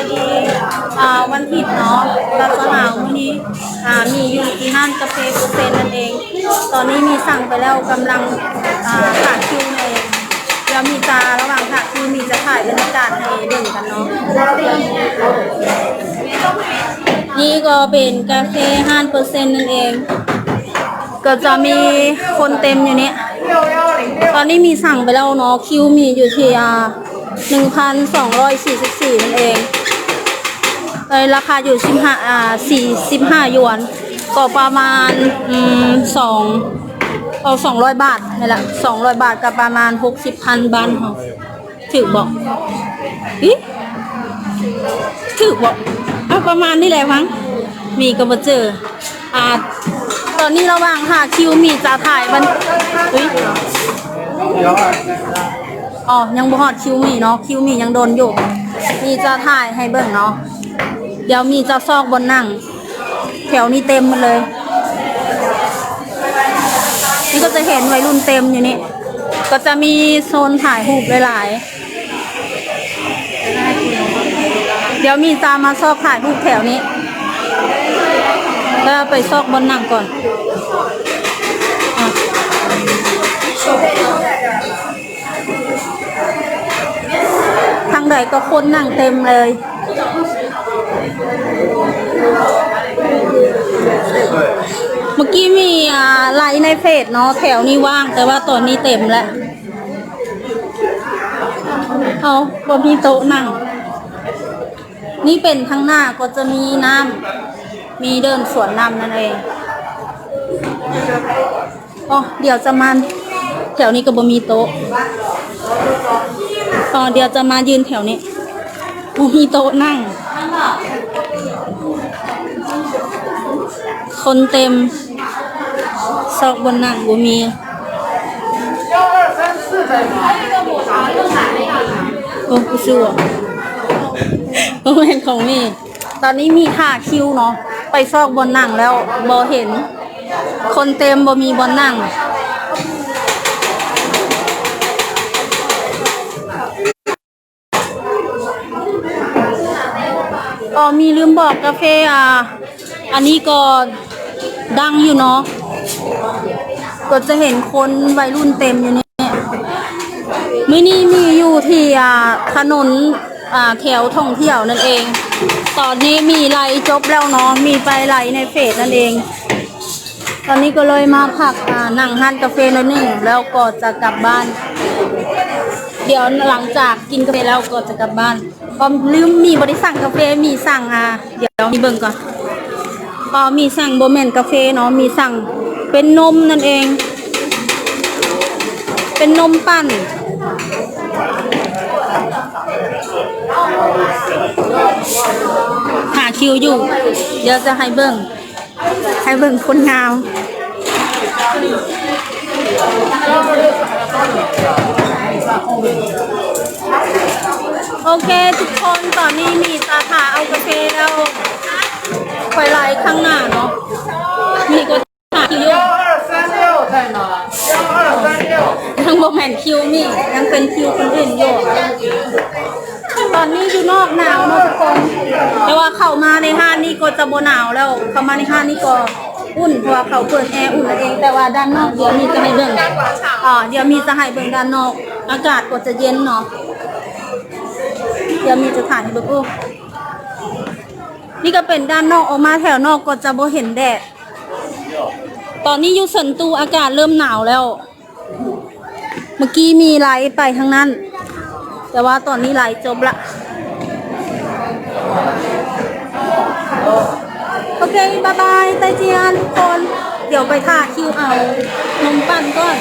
ายดีอ่าวันผิดเนาะเราจะหาวันนี้อ่ามีอยู่ที่ห้านกาแฟกุเซนนั่นเอง ตอนนี้มีสั่งไปแล้วกำลังอ่าขาคิวเองแล้วมีตาระหว่างขาคิวมีจะถ่ายบรรยากาศให้เด่นกันเนาะนี่ก็เป็นกาแฟห้าเปอร์เซ็นต์นั่นเอง ก็จะมีคนเต็มอยู่นี่ตอนนี้มีสั่งไปแล้วเนาะคิวมีอยู่ที่อ่าหนึ่งพันสองร้อยสี่สิบสี่นั่นเอง เลยราคาอยู่สิบห้าอ่าสี่สิบห้าหยวน ก็ประมาณอืมสองเอาสองร้อยบาทนี่แหละสองร้อยบาทกับประมาณหกสิบพันบาทเหรอถือบอกอิถือบอกเอาประมาณนี่แหละมั้งมีก็มาเจออ่าตอนนี้ระหว่างหาคิวมีจะถ่ายมันอุ้ยอ๋อยังบ่ฮอดคิวมีเนาะคิวมียังโดนอยู่มีจะถ่ายให้เบิ่งเนาะ เดี๋ยวมีจะซอกบนนั่ง แถวนี้เต็มหมดเลย นี่ก็จะเห็นวัยรุ่นเต็มอยู่นี่ ก็จะมีโซนถ่ายรูปหลายๆ เดี๋ยวมีจะมาซอกถ่ายรูปแถวนี้แล้วไปซอกบนนั่งก่อนอทางใดก็คนนั่งเต็มเลย เมื่อกี้มีอ่าไลน์ในเพจเนาะแถวนี้ว่าง แต่ว่าตอนนี้เต็มแล้วเอาบนมีโต๊ะนั่ง นี่เป็นข้างหน้าก็จะมีน้ำมีเดินสวนน้ำนั่นเองอ๋อเดี๋ยวจะมาแถวนี้ก็บ่มีโต๊ะอ๋อเดี๋ยวจะมายืนแถวนี้บ่มีโต๊ะนั่ง คนเต็มซอกบนนั่งบ่มีโอ้กูซื้อวะโรงเรียนของมีตอนนี้มีท่าคิวเนาะ ไปซอกบนนั่งแล้วบ่เห็น คนเต็มบ่มีบนนั่งอ๋อมีลืมบอกกาแฟอะ อันนี้ก็ ดังอยู่เนาะก็จะเห็นคนวัยรุ่นเต็มอยู่เนี่ยมื่นี้มีอยู่ที่ถนนแถวท่องเที่ยวนั่นเอง ตอนนี้มีไลจบแล้วเนาะ มีไปไลในเฟซนั่นเอง ตอนนี้ก็เลยมาพักนั่งห้านกาแฟนิดหนึ่งแล้วก็จะกลับบ้าน เดี๋ยวหลังจากกินกาแฟแล้วก็จะกลับบ้านก็ลืมมีบริสั่งกาแฟมีสั่งอะเดี๋ยวมีเบิ่งก่อน ก็มีสั่งโบแมนกาแฟเนาะมีสั่งเป็นนมนั่นเอง เป็นนมปั่นหาคิวอยู่ เดี๋ยวจะให้เบิ่งให้เบิ่งคนงามโอเค ทุกคนตอนนี้มีสาขาเอากาแฟแล้ว คอยไล่ข้างหน้าเนาะนี่ก็หาคิวทั้งโมแมนคิวนี่ยังเป็นคิวคนอื่นอยู่ตอนนี้อยู่นอกหนาวเนาะทุกคน แต่ว่าเข้ามาในห้างนี่ก็จะโบหนาวแล้ว เข้ามาในห้างนี่ก็อุ่นเพราะเขาเปิดแอร์อุ่นเอง แต่ว่าด้านนอกเดี๋ยวมีจะให้เบิ่งอ๋อเดี๋ยวมีจะให้เบิ่งด้านนอก อากาศก็จะเย็นเนาะเดี๋ยวมีจะถ่ายให้เบิ่งโอ้ นี่ก็เป็นด้านนอกออกมาแถวนอกก็จะบ่เห็นแดด ตอนนี้อยู่สันตูอากาศเริ่มหนาวแล้ว เมื่อกี้มีไลฟ์ไปทั้งนั้น แต่ว่าตอนนี้ไลฟ์จบละ โอเคบายบายไตเจียนทุกคน เดี๋ยวไปท่าคิวเอานมปั่นก่อน